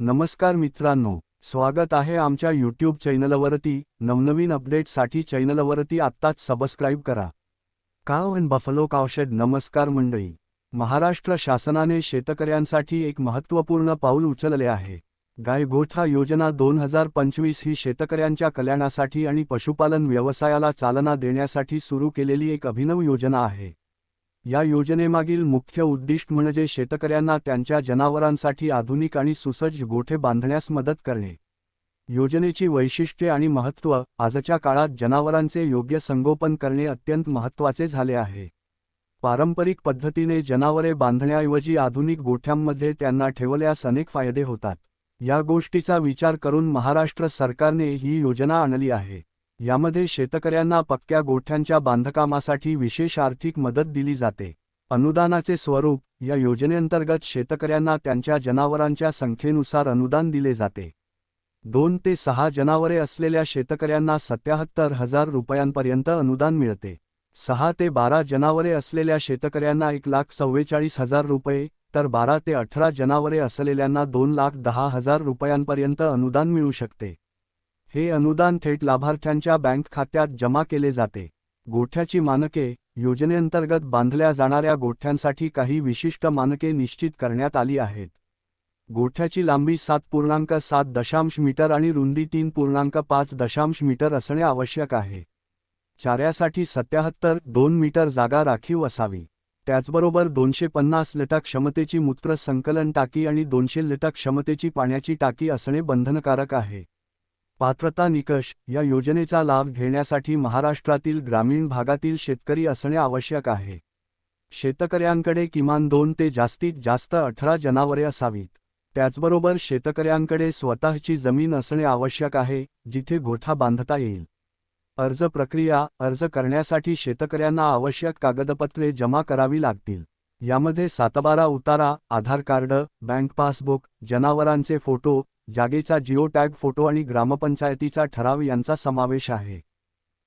नमस्कार मित्रांनो स्वागत आहे आमच्या यूट्यूब चॅनलवरती. नवनवीन अपडेटसाठी चॅनलवरती आत्ताच सबस्क्राईब करा. काव अँड बफलो कावशेड नमस्कार मंडळी. महाराष्ट्र शासनाने शेतकऱ्यांसाठी एक महत्त्वपूर्ण पाऊल उचलले आहे. गाय गोठा योजना दोन हजार पंचवीस ही शेतकऱ्यांच्या कल्याणासाठी आणि पशुपालन व्यवसायाला चालना देण्यासाठी सुरू केलेली एक अभिनव योजना आहे. या योजनेमागील मुख्य उद्दिष्ट म्हणजे शेतकऱ्यांना त्यांच्या जनावरांसाठी आधुनिक आणि सुसज्ज गोठे बांधण्यास मदत करणे. योजनेची वैशिष्ट्ये आणि महत्त्व आजच्या काळात जनावरांचे योग्य संगोपन करणे अत्यंत महत्त्वाचे झाले आहे. पारंपरिक पद्धतीने जनावरे बांधण्याऐवजी आधुनिक गोठ्यांमध्ये त्यांना ठेवल्यास अनेक फायदे होतात. या गोष्टीचा विचार करून महाराष्ट्र सरकारने ही योजना आणली आहे. यामध्ये शेतकऱ्यांना पक्क्या गोठ्यांच्या बांधकामासाठी विशेष आर्थिक मदत दिली जाते. अनुदानाचे स्वरूप या योजनेअंतर्गत शेतकऱ्यांना त्यांच्या जनावरांच्या संख्येनुसार अनुदान दिले जाते. दोन ते सहा जनावरे असलेल्या शेतकऱ्यांना सत्याहत्तर हजार रुपयांपर्यंत अनुदान मिळते. सहा ते बारा जनावरे असलेल्या शेतकऱ्यांना एक लाख चव्वेचाळीस हजार रुपये तर बारा ते अठरा जनावरे असलेल्यांना दोन लाख दहा हजार रुपयांपर्यंत अनुदान मिळू शकते. हे अनुदान थेट लाभार्थ्यांच्या बँक खात्यात जमा केले जाते. गोठ्याची मानके योजनेअंतर्गत बांधल्या जाणाऱ्या गोठ्यांसाठी काही विशिष्ट मानके निश्चित करण्यात आली आहेत. गोठ्याची लांबी सात पूर्णांक सात दशांश मीटर आणि रुंदी तीन पूर्णांक पाच दशांश मीटर असणे आवश्यक आहे. चाऱ्यासाठी सत्याहत्तर दोन मीटर जागा राखीव असावी. त्याचबरोबर दोनशे पन्नास लिटर क्षमतेची मूत्र संकलन टाकी आणि दोनशे लिटर क्षमतेची पाण्याची टाकी असणे बंधनकारक आहे. पात्रता निकष या योजनेचा लाभ घेण्यासाठी महाराष्ट्रातील ग्रामीण भागातील शेतकरी असणे आवश्यक आहे. शेतकऱ्यांकडे किमान दोन ते जास्तीत जास्त अठरा जनावरे असावीत. त्याचबरोबर शेतकऱ्यांकडे स्वतःची जमीन असणे आवश्यक आहे जिथे गोठा बांधता येईल. अर्ज प्रक्रिया अर्ज करण्यासाठी शेतकऱ्यांना आवश्यक कागदपत्रे जमा करावी लागतील. यामध्ये सातबारा उतारा आधार कार्ड बँक पासबुक जनावरांचे फोटो जागेचा जिओ टॅग फोटो आणि ग्रामपंचायतीचा ठराव यांचा समावेश आहे.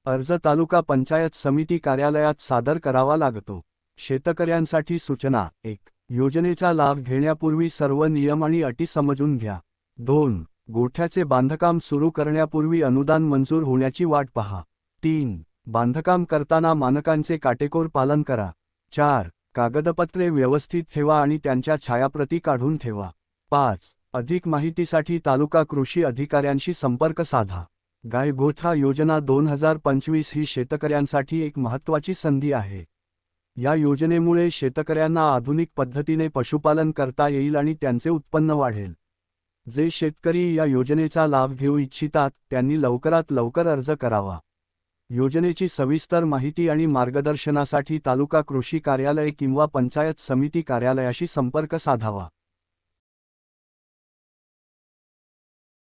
अर्ज तालुका पंचायत समिती कार्यालयात सादर करावा लागतो. शेतकऱ्यांसाठी सूचना एक. योजनेचा लाभ घेण्यापूर्वी सर्व नियम आणि अटी समजून घ्या. दोन. गोठ्याचे बांधकाम सुरू करण्यापूर्वी अनुदान मंजूर होण्याची वाट पहा. तीन. बांधकाम करताना मानकांचे काटेकोर पालन करा. चार. कागदपत्रे व्यवस्थित ठेवा आणि त्यांच्या छायाप्रती काढून ठेवा. पाच. अधिक माहितीसाठी तालुका कृषी अधिकाऱ्यांशी संपर्क साधा. गाय योजना दोन हजार पंचवीस ही शेतकऱ्यांसाठी एक महत्त्वाची संधी आहे. या योजनेमुळे शेतकऱ्यांना आधुनिक पद्धतीने पशुपालन करता येईल आणि त्यांचे उत्पन्न वाढेल. जे शेतकरी या योजनेचा लाभ घेऊ इच्छितात त्यांनी लवकरात लवकर अर्ज करावा. योजनेची सविस्तर माहिती आणि मार्गदर्शनासाठी तालुका कृषी कार्यालय किंवा पंचायत समिती कार्यालयाशी संपर्क साधावा.